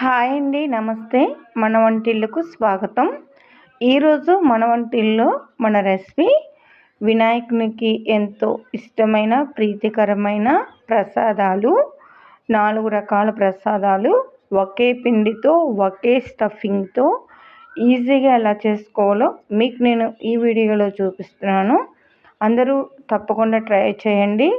Hi అండి నమస్తే. మన వంటిల్లుకు స్వాగతం. ఈరోజు మన వంటిల్లో మన రెసిపీ వినాయకునికి ఎంతో ఇష్టమైన ప్రీతికరమైన ప్రసాదాలు నాలుగు రకాల ప్రసాదాలు ఒకే పిండితో ఒకే స్టఫింగ్తో ఈజీగా ఎలా చేసుకోవాలో మీకు నేను ఈ వీడియోలో చూపిస్తున్నాను. అందరూ తప్పకుండా ట్రై చేయండి.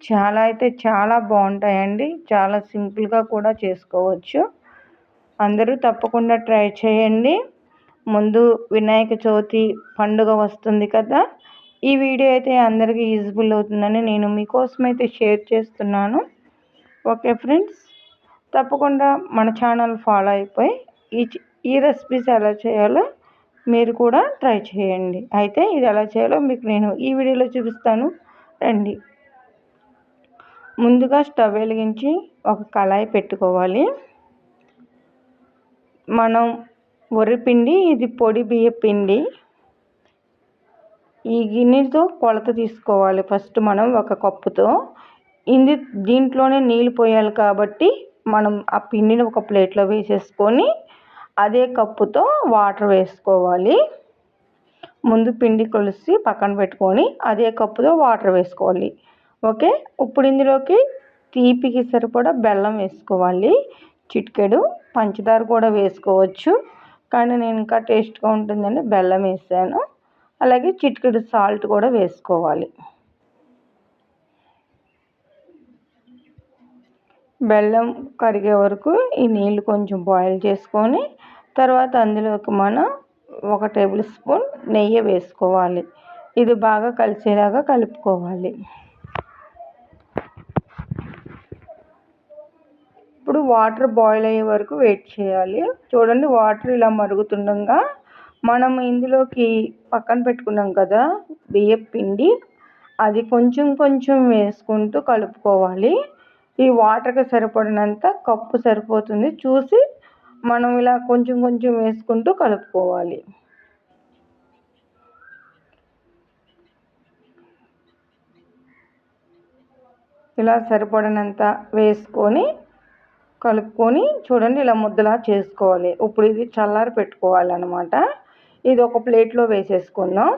చాలా అయితే చాలా బాగుంటాయండి. చాలా సింపుల్గా కూడా చేసుకోవచ్చు. అందరూ తప్పకుండా ట్రై చేయండి. ముందు వినాయక చవితి పండుగ వస్తుంది కదా ఈ వీడియో అయితే అందరికీ యూజ్ఫుల్ అవుతుందని నేను మీకోసం అయితే షేర్ చేస్తున్నాను. ఓకే ఫ్రెండ్స్ తప్పకుండా మన ఛానల్ ఫాలో అయిపోయి ఈ ఈ రెసిపీస్ ఎలా చేయాలో మీరు కూడా ట్రై చేయండి. అయితే ఇది ఎలా చేయాలో మీకు నేను ఈ వీడియోలో చూపిస్తాను. రండి. ముందుగా స్టవ్ వెలిగించి ఒక కళాయి పెట్టుకోవాలి. మనం వరిపిండి ఇది పొడి బియ్య పిండి. ఈ గిన్నెతో కొలత తీసుకోవాలి ఫస్ట్ మనం ఒక కప్పుతో. ఇది దీంట్లోనే నీళ్ళు పోయాలి కాబట్టి మనం ఆ పిండిని ఒక ప్లేట్లో వేసేసుకొని అదే కప్పుతో వాటర్ వేసుకోవాలి. ముందు పిండి కొలిసి పక్కన పెట్టుకొని అదే కప్పుతో వాటర్ వేసుకోవాలి. ఓకే? ఇప్పుడు ఇందులోకి తీపికి సరిపడా బెల్లం వేసుకోవాలి. చిటికెడు పంచదార కూడా వేసుకోవచ్చు. కానీ నేను ఇంకా టేస్ట్గా ఉంటుందని బెల్లం వేసాను. అలాగే చిటికెడు సాల్ట్ కూడా వేసుకోవాలి. బెల్లం కరిగే వరకు ఈ నీళ్ళు కొంచెం బాయిల్ చేసుకొని తర్వాత అందులోకి మనం ఒక టేబుల్ స్పూన్ నెయ్యి వేసుకోవాలి. ఇది బాగా కలిసేలాగా కలుపుకోవాలి ఇప్పుడు వాటర్ బాయిల్ అయ్యే వరకు వెయిట్ చేయాలి. చూడండి వాటర్ ఇలా మరుగుతుండగా మనం ఇందులోకి పక్కన పెట్టుకున్నాం కదా బియ్యం పిండి. అది కొంచెం కొంచెం వేసుకుంటూ కలుపుకోవాలి. ఈ వాటర్కి సరిపడినంత కప్పు సరిపోతుంది. చూసి మనం ఇలా కొంచెం కొంచెం వేసుకుంటూ కలుపుకోవాలి. ఇలా సరిపడినంత వేసుకొని కలుపుకొని చూడండి ఇలా ముద్దలా చేసుకోవాలి. ఇప్పుడు ఇది చల్లారి పెట్టుకోవాలి అనమాట ఇది ఒక ప్లేట్లో వేసేసుకుందాం.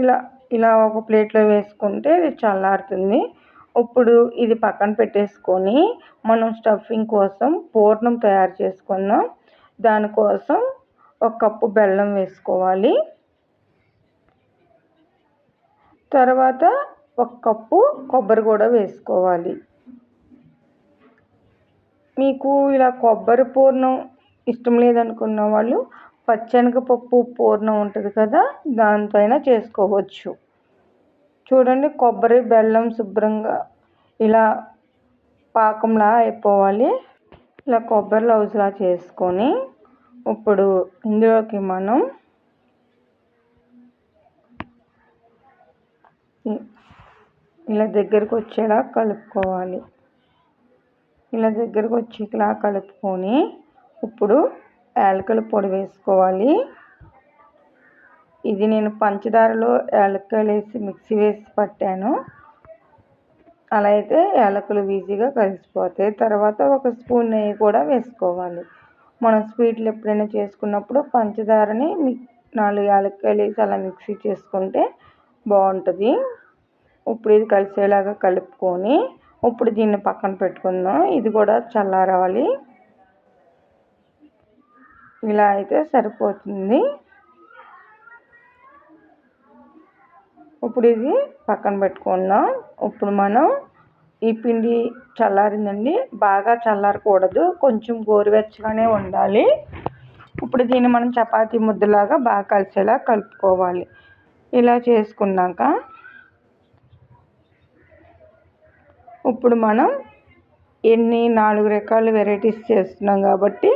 ఇలా ఇలా ఒక ప్లేట్లో వేసుకుంటే ఇది చల్లారుతుంది. ఇప్పుడు ఇది పక్కన పెట్టేసుకొని మనం స్టఫింగ్ కోసం పూర్ణం తయారు చేసుకుందాం. దానికోసం ఒక కప్పు బెల్లం వేసుకోవాలి. తర్వాత ఒక కప్పు కొబ్బరి కూడా వేసుకోవాలి. మీకు ఇలా కొబ్బరి పూర్ణం ఇష్టం లేదనుకున్న వాళ్ళు పచ్చనగపప్పు పూర్ణం ఉంటుంది కదా దాంతో అయినా చేసుకోవచ్చు. చూడండి కొబ్బరి బెల్లం శుభ్రంగా ఇలా పాకంలా అయిపోవాలి. ఇలా కొబ్బరి లౌజ్లా చేసుకొని ఇప్పుడు ఇందులోకి మనం ఇలా దగ్గరకు వచ్చేలా కలుపుకోవాలి. ఇలా దగ్గరకు వచ్చేలా కలుపుకొని ఇప్పుడు యాలకుల పొడి వేసుకోవాలి. ఇది నేను పంచదారలో యాలక్కలు వేసి మిక్సీ వేసి పట్టాను. అలా అయితే యాలకులు ఈజీగా కలిసిపోతాయి. తర్వాత ఒక స్పూన్ నెయ్యి కూడా వేసుకోవాలి. మనం స్వీట్లు ఎప్పుడైనా చేసుకున్నప్పుడు పంచదారని నాలుగు యాలక్కాయలు వేసి అలా మిక్సీ చేసుకుంటే బాగుంటుంది. ఇప్పుడు ఇది కలిసేలాగా కలుపుకొని ఇప్పుడు దీన్ని పక్కన పెట్టుకుందాం. ఇది కూడా చల్లారవాలి. ఇలా అయితే సరిపోతుంది. ఇప్పుడు ఇది పక్కన పెట్టుకుందాం. ఇప్పుడు మనం ఈ పిండి చల్లారిందండి. బాగా చల్లారకూడదు. కొంచెం గోరువెచ్చగానే ఉండాలి. ఇప్పుడు దీన్ని మనం చపాతీ ముద్దలాగా బాగా కలిసేలా కలుపుకోవాలి. ఇలా చేసుకున్నాక ఇప్పుడు మనం ఎన్ని నాలుగు రకాల వెరైటీస్ చేస్తున్నాం కాబట్టి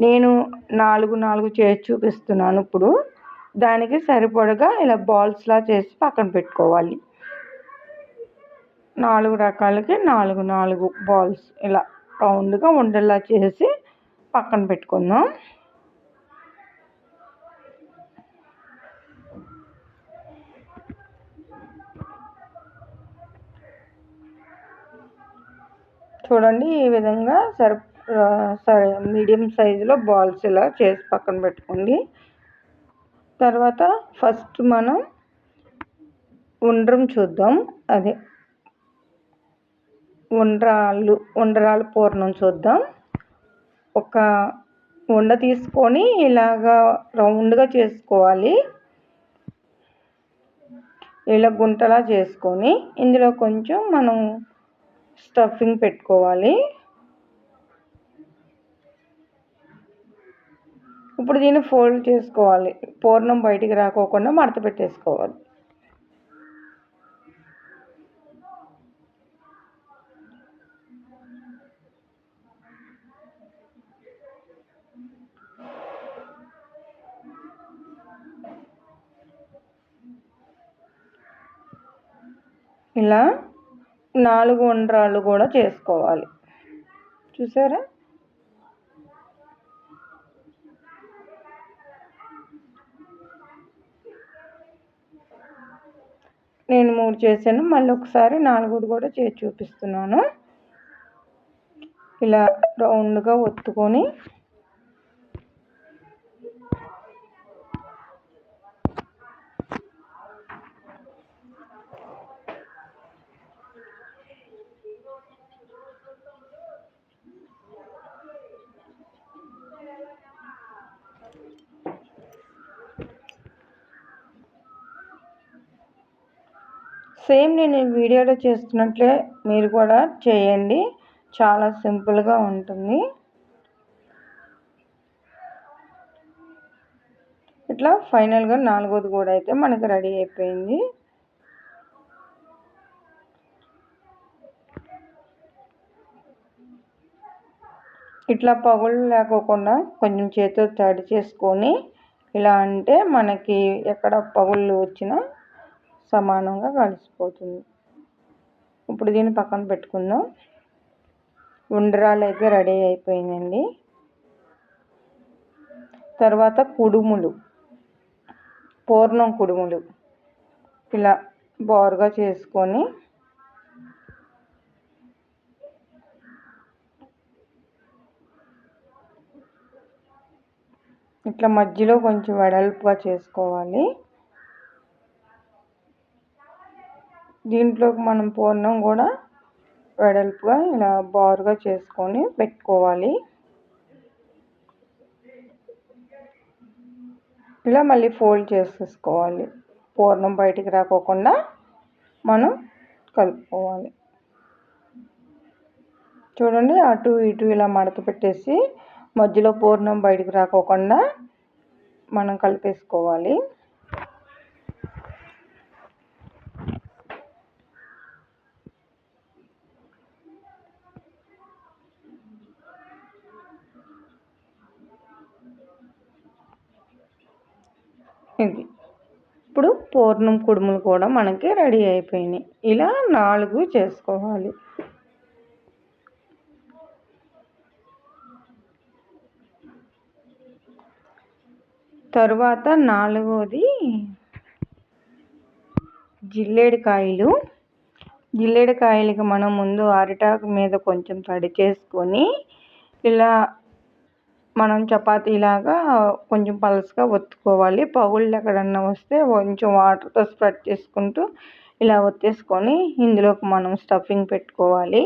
నేను నాలుగు నాలుగు చేసి చూపిస్తున్నాను ఇప్పుడు. దానికి సరిపడగా ఇలా బాల్స్లా చేసి పక్కన పెట్టుకోవాలి. నాలుగు రకాలకి నాలుగు నాలుగు బాల్స్ ఇలా రౌండ్గా ఉండేలా చేసి పక్కన పెట్టుకుందాం. చూడండి ఈ విధంగా సరి సరే మీడియం సైజులో బాల్స్ ఇలా చేసి పక్కన పెట్టుకోండి. తర్వాత ఫస్ట్ మనం ఉండ్రం చూద్దాం. అదే ఉండ్రాళ్ళు ఉండరాలు పూర్ణం చూద్దాం. ఒక ఉండ తీసుకొని ఇలాగా రౌండ్గా చేసుకోవాలి. ఇలా గుంటలా చేసుకొని ఇందులో కొంచెం మనం స్టఫింగ్ పెట్టుకోవాలి. ఇప్పుడు దీన్ని ఫోల్డ్ చేసుకోవాలి. పూర్ణం బయటికి రాకోకుండా మడత పెట్టేసుకోవాలి. ఇలా నాలుగు ఉండ్రాళ్ళు కూడా చేసుకోవాలి. చూసారా? నేను మూడు చేశాను. మళ్ళీ ఒకసారి నాలుగోది కూడా చేసి చూపిస్తున్నాను. ఇలా రౌండ్గా ఒత్తుకొని సేమ్ నేను వీడియోలో చేస్తున్నట్లే మీరు కూడా చేయండి. చాలా సింపుల్గా ఉంటుంది. ఇట్లా ఫైనల్గా నాలుగోది కూడా అయితే మనకు రెడీ అయిపోయింది. ఇట్లా పగులు లేకోకుండా కొంచెం చేతితో తడి చేసుకొని ఇలా అంటే మనకి ఎక్కడ పగుళ్ళు వచ్చినా సమానంగా కలిసిపోతుంది. ఇప్పుడు దీన్ని పక్కన పెట్టుకుందాం. ఉండరాలు అయితే రెడీ అయిపోయిందండి తర్వాత కుడుములు. పూర్ణం కుడుములు. ఇలా బోరుగా చేసుకొని ఇట్లా మధ్యలో కొంచెం వెడల్పుగా చేసుకోవాలి. దీంట్లోకి మనం పూర్ణం కూడా వెడల్పుగా ఇలా బారుగా చేసుకొని పెట్టుకోవాలి. ఇలా మళ్ళీ ఫోల్డ్ చేసేసుకోవాలి. పూర్ణం బయటికి రాకోకుండా మనం కలుపుకోవాలి. చూడండి అటు ఇటు ఇలా మడత పెట్టేసి మధ్యలో పూర్ణం బయటికి రాకోకుండా మనం కలిపేసుకోవాలి. ఇది. ఇప్పుడు పూర్ణం కుడుములు కూడా మనకి రెడీ అయిపోయినాయి. ఇలా నాలుగు చేసుకోవాలి. తరువాత నాలుగోది జిల్లేడికాయలు. జిల్లేడికాయలకి మనం ముందు అరిటాకు మీద కొంచెం తడి చేసుకొని ఇలా మనం చపాతీలాగా కొంచెం పలసగా ఒత్తుకోవాలి. పగుళ్ళు ఎక్కడన్నా వస్తే కొంచెం వాటర్తో స్ప్రెడ్ చేసుకుంటూ ఇలా ఒత్తేసుకొని ఇందులోకి మనం స్టఫింగ్ పెట్టుకోవాలి.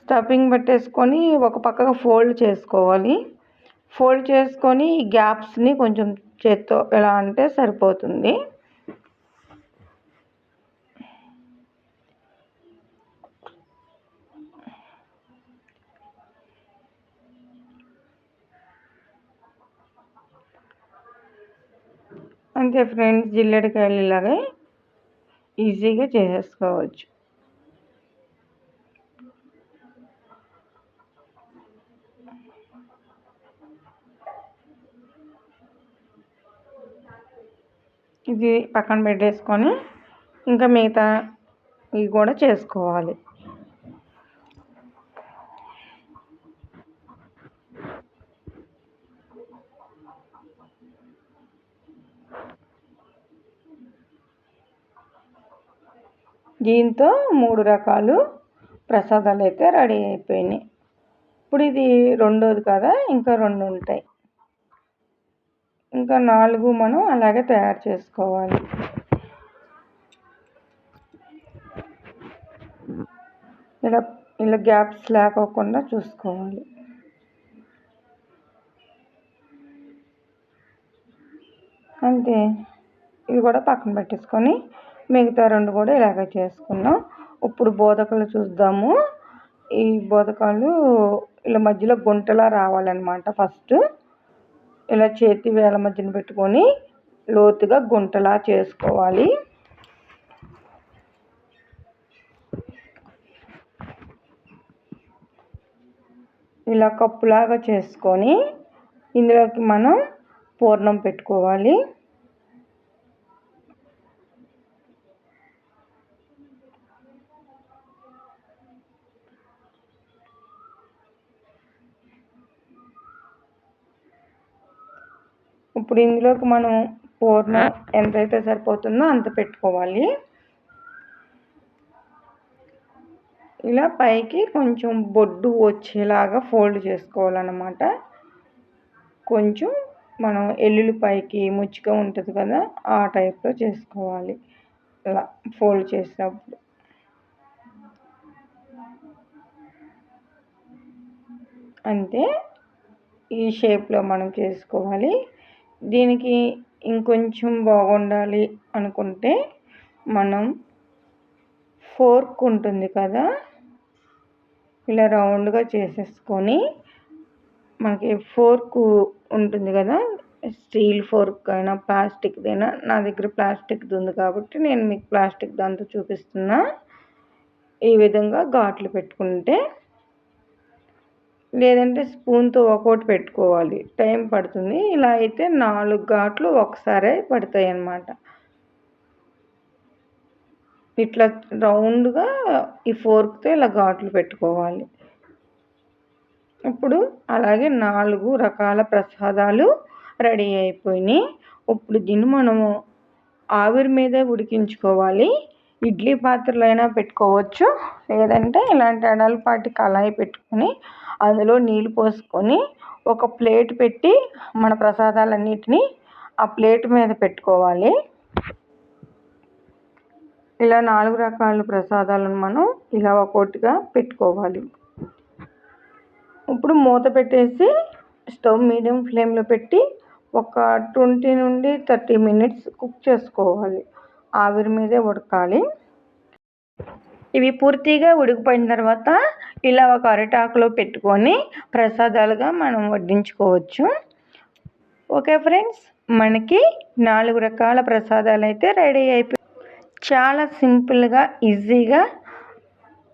స్టఫింగ్ పెట్టేసుకొని ఒక పక్కగా ఫోల్డ్ చేసుకోవాలి. ఫోల్డ్ చేసుకొని ఈ గ్యాప్స్ని కొంచెం చేత్తో ఎలా అంటే సరిపోతుంది. అంతే ఫ్రెండ్స్ జిల్లెడకాయలు ఇలాగే ఈజీగా చేసేసుకోవచ్చు. ఇది పక్కన పెట్టేసుకొని ఇంకా మిగతా ఇవి కూడా చేసుకోవాలి. దీంతో మూడు రకాలు ప్రసాదాలు అయితే రెడీ అయిపోయినాయి. ఇప్పుడు ఇది రెండోది కదా ఇంకా రెండు ఉంటాయి. ఇంకా నాలుగు మనం అలాగే తయారు చేసుకోవాలి. ఇలా ఇలా గ్యాప్స్ లేకోకుండా చూసుకోవాలి. అంతే. ఇది కూడా పక్కన పెట్టేసుకొని మిగతా రెండు కూడా ఇలాగ చేసుకున్నాం. ఇప్పుడు బోధకాలు చూద్దాము. ఈ బోధకాలు ఇలా మధ్యలో గుంటలా రావాలన్నమాట ఫస్ట్. ఇలా చేతి వేల మధ్యన పెట్టుకొని లోతుగా గుంటలా చేసుకోవాలి. ఇలా కప్పులాగా చేసుకొని ఇందులోకి మనం పూర్ణం పెట్టుకోవాలి. ఇప్పుడు ఇందులోకి మనం పూర్ణం ఎంతైతే సరిపోతుందో అంత పెట్టుకోవాలి. ఇలా పైకి కొంచెం బొడ్డు వచ్చేలాగా ఫోల్డ్ చేసుకోవాలన్నమాట. కొంచెం మనం ఎల్లుల్లి పైకి ముచ్చిగా ఉంటుంది కదా ఆ టైప్లో చేసుకోవాలి. ఇలా ఫోల్డ్ చేసినప్పుడు అంతే. ఈ షేప్లో మనం చేసుకోవాలి. దీనికి ఇంకొంచెం బాగుండాలి అనుకుంటే మనం ఫోర్క్ ఉంటుంది కదా. ఇలా రౌండ్గా చేసేసుకొని మనకి ఫోర్క్ ఉంటుంది కదా. స్టీల్ ఫోర్క్ అయినా ప్లాస్టిక్దైనా నా దగ్గర ప్లాస్టిక్ది ఉంది కాబట్టి నేను మీకు ప్లాస్టిక్ దాంతో చూపిస్తున్నా. ఈ విధంగా ఘాట్లు పెట్టుకుంటే లేదంటే స్పూన్తో ఒక్కోటి పెట్టుకోవాలి. టైం పడుతుంది. ఇలా అయితే నాలుగు ఘాట్లు ఒకసారే పడతాయి అన్నమాట ఇట్లా రౌండ్గా ఈ ఫోర్క్తో ఇలా ఘాట్లు పెట్టుకోవాలి. ఇప్పుడు అలాగే నాలుగు రకాల ప్రసాదాలు రెడీ అయిపోయినాయి. ఇప్పుడు దీన్ని మనము ఆవిరి మీదే ఉడికించుకోవాలి. ఇడ్లీ పాత్రలో అయినా పెట్టుకోవచ్చు. లేదంటే ఇలాంటి అడలపాటి కళాయి పెట్టుకొని అందులో నీళ్ళు పోసుకొని ఒక ప్లేట్ పెట్టి మన ప్రసాదాలన్నిటినీ ఆ ప్లేట్ మీద పెట్టుకోవాలి. ఇలా నాలుగు రకాల ప్రసాదాలను మనం ఇలా ఒక్కొక్కటిగా పెట్టుకోవాలి. ఇప్పుడు మూత పెట్టేసి స్టవ్ మీడియం ఫ్లేమ్లో పెట్టి ఒక ట్వంటీ నుండి థర్టీ మినిట్స్ కుక్ చేసుకోవాలి. ఆవిరి మీదే ఉడకాలి. ఇవి పూర్తిగా ఉడికిపోయిన తర్వాత ఇలా ఒక అరిటాకులో పెట్టుకొని ప్రసాదాలుగా మనం వడ్డించుకోవచ్చు. ఓకే ఫ్రెండ్స్ మనకి నాలుగు రకాల ప్రసాదాలు అయితే రెడీ అయిపోయి చాలా సింపుల్గా ఈజీగా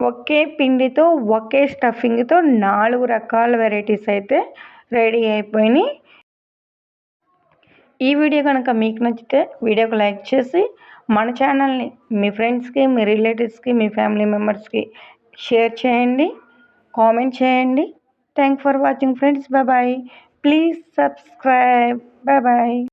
ఒకే పిండితో ఒకే స్టఫింగ్తో నాలుగు రకాల వెరైటీస్ అయితే రెడీ అయిపోయినాయి. ఈ వీడియో కనుక మీకు నచ్చితే వీడియోకి లైక్ చేసి మన ఛానల్ని మీ ఫ్రెండ్స్కి మీ రిలేటివ్స్కి మీ ఫ్యామిలీ మెంబర్స్కి షేర్ చేయండి కామెంట్ చేయండి. Thank for watching friends. Bye bye. Please subscribe. Bye bye.